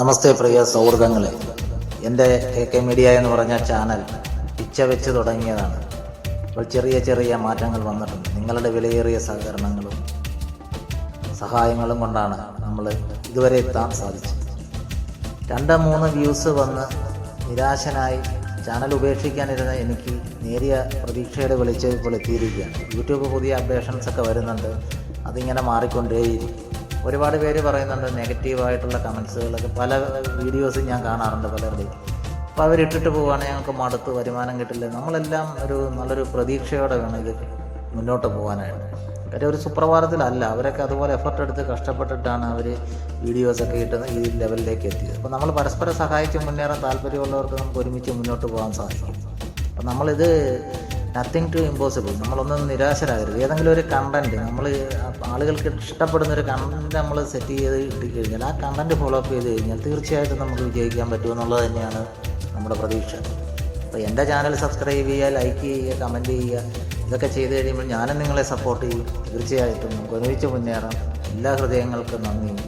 നമസ്തേ പ്രിയ സൗഹൃദങ്ങളെ. എന്റെ K K media എന്ന് പറഞ്ഞ ചാനൽ പിച്ച വെച്ച് തുടങ്ങിയതാണ്. ഇപ്പോൾ ചെറിയ ചെറിയ മാറ്റങ്ങൾ വന്നിട്ടുണ്ട്. നിങ്ങളുടെ വിലയേറിയ സഹകരണങ്ങളും സഹായങ്ങളും കൊണ്ടാണ് നമ്മൾ ഇതുവരെ എത്താൻ സാധിച്ചത്. രണ്ട് മൂന്ന് വ്യൂസ് വന്ന് നിരാശനായി ചാനൽ ഉപേക്ഷിക്കാനിരുന്ന എനിക്ക് നേരിയ പ്രതീക്ഷയുടെ വെളിച്ചം ഇപ്പോൾ എത്തിയിരിക്കുകയാണ്. യൂട്യൂബ് പുതിയ അപ്ഡേഷൻസ് ഒക്കെ വരുന്നുണ്ട്. അതിങ്ങനെ മാറിക്കൊണ്ടേയിരിക്കും. ഒരുപാട് പേര് പറയുന്നുണ്ട് നെഗറ്റീവായിട്ടുള്ള കമൻസുകളൊക്കെ. പല വീഡിയോസും ഞാൻ കാണാറുണ്ട് പലരുടെയും. അപ്പോൾ അവരിട്ടിട്ട് പോവുകയാണെങ്കിൽ ഞങ്ങൾക്ക് മടുത്ത് വരുമാനം കിട്ടില്ല. നമ്മളെല്ലാം ഒരു നല്ലൊരു പ്രതീക്ഷയോടെ വേണം ഇത് മുന്നോട്ട് പോകാനായിട്ട് കാര്യം ഒരു സുപ്രഭാതത്തിലല്ല അവരൊക്കെ അതുപോലെ എഫർട്ട് എടുത്ത് കഷ്ടപ്പെട്ടിട്ടാണ് അവർ വീഡിയോസൊക്കെ ഇട്ട് ഈ ലെവലിലേക്ക് എത്തിയത്. അപ്പോൾ നമ്മൾ പരസ്പരം സഹായിച്ച് മുന്നേറാൻ താല്പര്യമുള്ളവർക്ക് നമുക്ക് ഒരുമിച്ച് മുന്നോട്ട് പോകാൻ സാധിക്കും. അപ്പം നമ്മളിത് നത്തിങ് ടു ഇമ്പോസിബിൾ നമ്മളൊന്നും നിരാശരാകരുത്. ഏതെങ്കിലും ഒരു കണ്ടന്റ് നമ്മൾ ആളുകൾക്ക് ഇഷ്ടപ്പെടുന്ന ഒരു കണ്ടന്റ് നമ്മൾ സെറ്റ് ചെയ്ത് ഇട്ട് കഴിഞ്ഞാൽ ആ കണ്ടന്റ് ഫോളോ അപ്പ് ചെയ്ത് കഴിഞ്ഞാൽ തീർച്ചയായിട്ടും നമുക്ക് വിജയിക്കാൻ പറ്റുമെന്നുള്ളത് തന്നെയാണ് നമ്മുടെ പ്രതീക്ഷ. അപ്പോൾ എന്റെ ചാനൽ സബ്സ്ക്രൈബ് ചെയ്യുക ലൈക്ക് ചെയ്യുക കമന്റ് ചെയ്യുക ഇതൊക്കെ ചെയ്ത് കഴിയുമ്പോൾ ഞാനും നിങ്ങളെ സപ്പോർട്ട് ചെയ്യും. തീർച്ചയായിട്ടും നമുക്ക് ഒരുമിച്ച് മുന്നേറാം. എല്ലാ ഹൃദയങ്ങൾക്കും നന്ദി.